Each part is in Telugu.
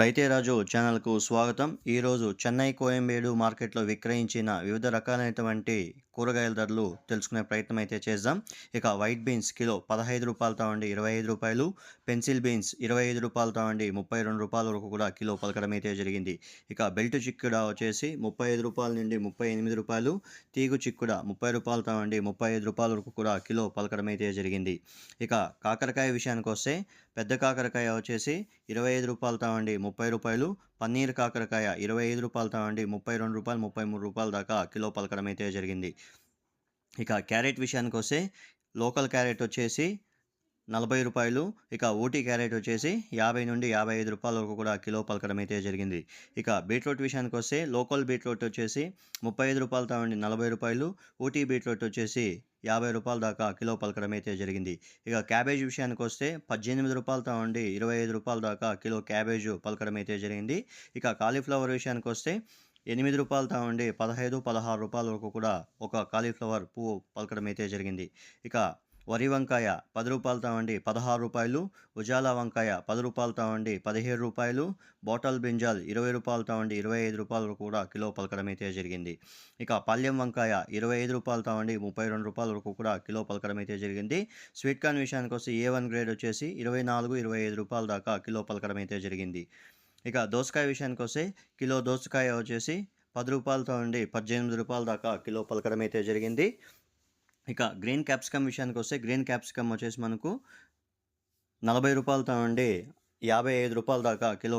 రైతే రాజు ఛానల్కు స్వాగతం. ఈరోజు చెన్నై కోయంబేడు మార్కెట్లో విక్రయించిన వివిధ రకాలైనటువంటి కూరగాయల ధరలు తెలుసుకునే ప్రయత్నం అయితే చేద్దాం. ఇక వైట్ బీన్స్ కిలో పదహైదు రూపాయలతో ఉండి ఇరవై ఐదు రూపాయలు. పెన్సిల్ బీన్స్ ఇరవై ఐదు రూపాయలతో ఉండి ముప్పై రెండు రూపాయల వరకు కూడా కిలో పలకడం అయితే జరిగింది. ఇక బెల్ట్ చిక్కుడ వచ్చేసి ముప్పై ఐదు రూపాయల నుండి ముప్పై ఎనిమిది రూపాయలు. తీగు చిక్కుడ ముప్పై రూపాయలతో ఉండి ముప్పై ఐదు రూపాయల వరకు కూడా కిలో పలకడం అయితే జరిగింది. ఇక కాకరకాయ విషయానికి వస్తే పెద్ద కాకరకాయ వచ్చేసి ఇరవై ఐదు రూపాయలు తావండి ముప్పై రూపాయలు. పన్నీర్ కాకరకాయ ఇరవై ఐదు రూపాయలు అండి ముప్పై రెండు రూపాయలు ముప్పై మూడు రూపాయల దాకా కిలో పలకడం అయితే జరిగింది. ఇక క్యారెట్ విషయానికి వస్తే లోకల్ క్యారెట్ వచ్చేసి నలభై రూపాయలు. ఇక ఊటీ క్యారెట్ వచ్చేసి యాభై నుండి యాభై ఐదు రూపాయల వరకు కూడా కిలో పలకడం అయితే జరిగింది. ఇక బీట్రూట్ విషయానికి వస్తే లోకల్ బీట్రూట్ వచ్చేసి ముప్పై ఐదు రూపాయలతో ఉండి నలభై రూపాయలు. ఊటీ బీట్రూట్ వచ్చేసి యాభై రూపాయల దాకా కిలో పలకడం అయితే జరిగింది. ఇక క్యాబేజ్ విషయానికి వస్తే పద్దెనిమిది రూపాయలతో ఉండి ఇరవై ఐదు రూపాయల దాకా కిలో క్యాబేజ్ పలకడం అయితే జరిగింది. ఇక కాలీఫ్లవర్ విషయానికి వస్తే ఎనిమిది రూపాయలతో ఉండి పదహైదు పదహారు రూపాయల వరకు కూడా ఒక కాలీఫ్లవర్ పువ్వు పలకడం అయితే జరిగింది. ఇక వరి వంకాయ పది రూపాయలతో వండి పదహారు రూపాయలు. ఉజాలా వంకాయ పది రూపాయలతో వండి పదిహేడు రూపాయలు. బాటల్ బ్రింజాల్ ఇరవై రూపాయలతో ఉండి ఇరవై ఐదు రూపాయలు కూడా కిలో పలకడం అయితే జరిగింది. ఇక పల్లెం వంకాయ ఇరవై ఐదు రూపాయలతో వండి ముప్పై రెండు రూపాయల వరకు కూడా కిలో పలకడం అయితే జరిగింది. స్వీట్ కార్న్ విషయానికి వస్తే ఏ వన్ గ్రేడ్ వచ్చేసి ఇరవై నాలుగు ఇరవై ఐదు రూపాయల దాకా కిలో పలకడం అయితే జరిగింది. ఇక దోసకాయ విషయానికి వస్తే కిలో దోసకాయ వచ్చేసి పది రూపాయలతో ఉండి పద్దెనిమిది రూపాయల దాకా కిలో పలకడం అయితే జరిగింది. ఇక గ్రీన్ క్యాప్సికమ్ విషయానికి వస్తే గ్రీన్ క్యాప్సికమ్ వచ్చేసి మనకు నలభై రూపాయలతో నుండి యాభై ఐదు రూపాయల దాకా కిలో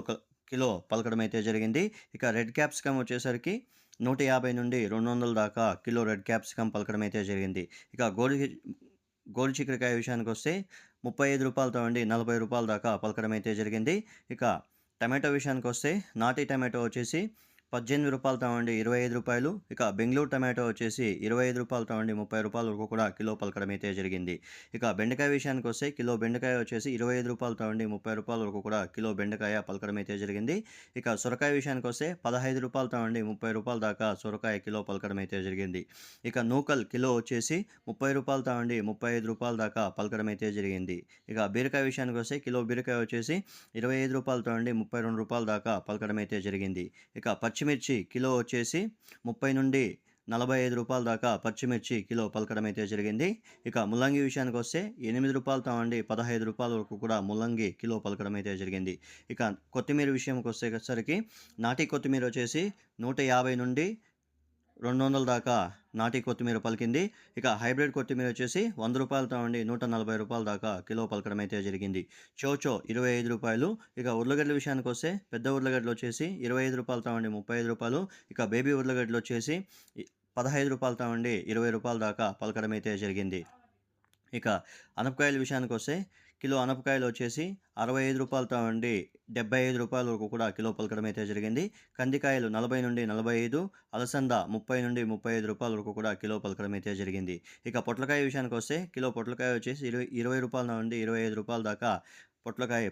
కిలో పలకడం అయితే జరిగింది. ఇక రెడ్ క్యాప్సికమ్ వచ్చేసరికి నూట యాభై నుండి రెండు వందల దాకా కిలో రెడ్ క్యాప్సికమ్ పలకడం అయితే జరిగింది. ఇక గోరు గోరు చిక్కడికాయ విషయానికి వస్తే ముప్పై ఐదు రూపాయలతో నుండి నలభై రూపాయల దాకా పలకడం అయితే జరిగింది. ఇక టమాటో విషయానికి వస్తే నాటి టమాటో వచ్చేసి పద్దెనిమిది రూపాయలతో ఉండి ఇరవై ఐదు రూపాయలు. ఇక బెంగళూరు టమాటో వచ్చేసి ఇరవై ఐదు రూపాయలతో ఉండి ముప్పై రూపాయల వరకు కూడా కిలో పలకడం అయితే జరిగింది. ఇక బెండకాయ విషయానికి వస్తే కిలో బెండకాయ వచ్చేసి ఇరవై ఐదు రూపాయలతో ఉండి ముప్పై రూపాయల వరకు కూడా కిలో బెండకాయ పలకడం అయితే జరిగింది. ఇక సొరకాయ విషయానికి వస్తే పదహైదు రూపాయలతో ఉండి ముప్పై రూపాయల దాకా సొరకాయ కిలో పలకడం అయితే జరిగింది. ఇక నూకల్ కిలో వచ్చేసి ముప్పై రూపాయలతో ఉండి ముప్పై ఐదు రూపాయల దాకా పలకడం అయితే జరిగింది. ఇక బీరకాయ విషయానికి వస్తే కిలో బీరకాయ వచ్చేసి ఇరవై ఐదు రూపాయలతో ఉండి ముప్పై రెండు రూపాయల దాకా పలకడం అయితే జరిగింది. ఇక పచ్చిమిర్చి కిలో వచ్చేసి ముప్పై నుండి నలభై ఐదు రూపాయల దాకా పచ్చిమిర్చి కిలో పలకడం అయితే జరిగింది. ఇక ముల్లంగి విషయానికి వస్తే ఎనిమిది రూపాయలతో అండి పదహైదు రూపాయల వరకు కూడా ముల్లంగి కిలో పలకడం అయితే జరిగింది. ఇక కొత్తిమీర విషయంకి వచ్చేసరికి నాటి కొత్తిమీర వచ్చేసి నూట యాభై నుండి రెండు వందల దాకా నాటి కొత్తిమీర పలికింది. ఇక హైబ్రిడ్ కొత్తిమీర వచ్చేసి వంద రూపాయలతో ఉండి నూట నలభై రూపాయల దాకా కిలో పలకడం అయితే జరిగింది. చోచో ఇరవై ఐదు రూపాయలు. ఇక ఉర్లగడ్డల విషయానికి వస్తే పెద్ద ఉర్లగడ్డలు వచ్చేసి ఇరవై ఐదు రూపాయలతో ఉండి ముప్పై ఐదు రూపాయలు. ఇక బేబీ ఉర్లగడ్డలు వచ్చేసి పదహైదు రూపాయలతో ఉండి ఇరవై రూపాయల దాకా పలకడం అయితే జరిగింది. ఇక అనపకాయల విషయానికి వస్తే కిలో అనపకాయలు వచ్చేసి అరవై ఐదు రూపాయలతో ఉండి డెబ్బై ఐదు రూపాయల వరకు కూడా కిలో పలకడం అయితే జరిగింది. కందికాయలు నలభై నుండి నలభై ఐదు అలసంద ముప్పై నుండి ముప్పై ఐదు రూపాయల వరకు కూడా కిలో పలకడం అయితే జరిగింది. ఇక పొట్లకాయ విషయానికి వస్తే కిలో పొట్లకాయ వచ్చేసి ఇరవై ఇరవై రూపాయల నుండి ఇరవై ఐదు రూపాయల దాకా పొట్లకాయ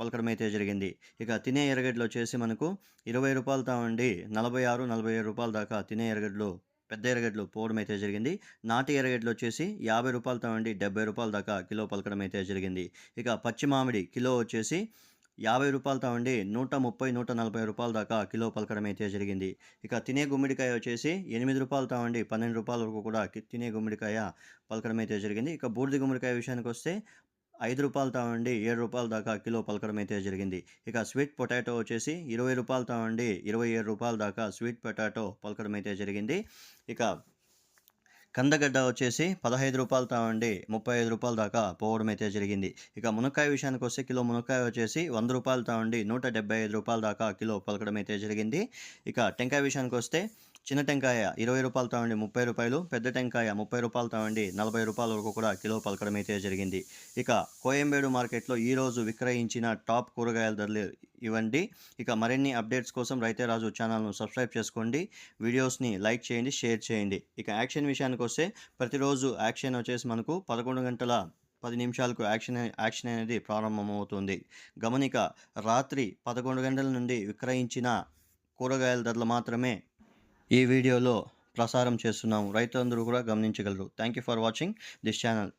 పలకడం అయితే జరిగింది. ఇక తినే ఎరగడ్లు వచ్చేసి మనకు ఇరవై రూపాయలతో ఉండి నలభై ఆరు నలభై ఏడు రూపాయల దాకా తినే ఎరగడ్లు పెద్ద ఎరగడ్లు పోవడం అయితే జరిగింది. నాటి ఎరగడ్లు వచ్చేసి యాభై రూపాయలతో ఉండి డెబ్బై రూపాయల దాకా కిలో పలకడం అయితే జరిగింది. ఇక పచ్చి మామిడి కిలో వచ్చేసి యాభై రూపాయలతో ఉండి నూట ముప్పై నూట నలభై రూపాయల దాకా కిలో పలకడం అయితే జరిగింది. ఇక తినే గుమ్మిడికాయ వచ్చేసి ఎనిమిది రూపాయలతో ఉండి పన్నెండు రూపాయల వరకు కూడా తినే గుమ్మిడికాయ పలకడం అయితే జరిగింది. ఇక బూడిద గుమ్మడికాయ విషయానికి వస్తే ఐదు రూపాయలతో ఉండి ఏడు రూపాయల దాకా కిలో పలకడం అయితే జరిగింది. ఇక స్వీట్ పొటాటో వచ్చేసి ఇరవై రూపాయలతో ఉండి ఇరవై ఏడు రూపాయల దాకా స్వీట్ పొటాటో పలకడం అయితే జరిగింది. ఇక కందగడ్డ వచ్చేసి పదహైదు రూపాయలు తావండి ముప్పై ఐదు రూపాయల దాకా పోవడం అయితే జరిగింది. ఇక మునక్కాయ విషయానికి వస్తే కిలో మునక్కాయ వచ్చేసి వంద రూపాయలు తావండి నూట డెబ్బై ఐదు రూపాయల దాకా కిలో పలకడం అయితే జరిగింది. ఇక టెంకాయ విషయానికి వస్తే చిన్న టెంకాయ ఇరవై రూపాయలతో ఉండి ముప్పై రూపాయలు పెద్ద టెంకాయ ముప్పై రూపాయలతో ఉండి నలభై రూపాయల వరకు కూడా కిలో పలకడం అయితే జరిగింది. ఇక కోయంబేడు మార్కెట్లో ఈరోజు విక్రయించిన టాప్ కూరగాయల ధరలు ఇవ్వండి. ఇక మరిన్ని అప్డేట్స్ కోసం రైతే రాజు ఛానల్ను సబ్స్క్రైబ్ చేసుకోండి. వీడియోస్ని లైక్ చేయండి షేర్ చేయండి. ఇక యాక్షన్ విషయానికి వస్తే ప్రతిరోజు యాక్షన్ వచ్చేసి మనకు పదకొండు గంటల పది నిమిషాలకు యాక్షన్ యాక్షన్ అనేది ప్రారంభమవుతుంది. గమనిక రాత్రి పదకొండు గంటల నుండి విక్రయించిన కూరగాయల ధరలు మాత్రమే ఈ వీడియోలో ప్రసారం చేస్తున్నాము. రైతులందరూ కూడా గమనించగలరు. Thank you for watching this channel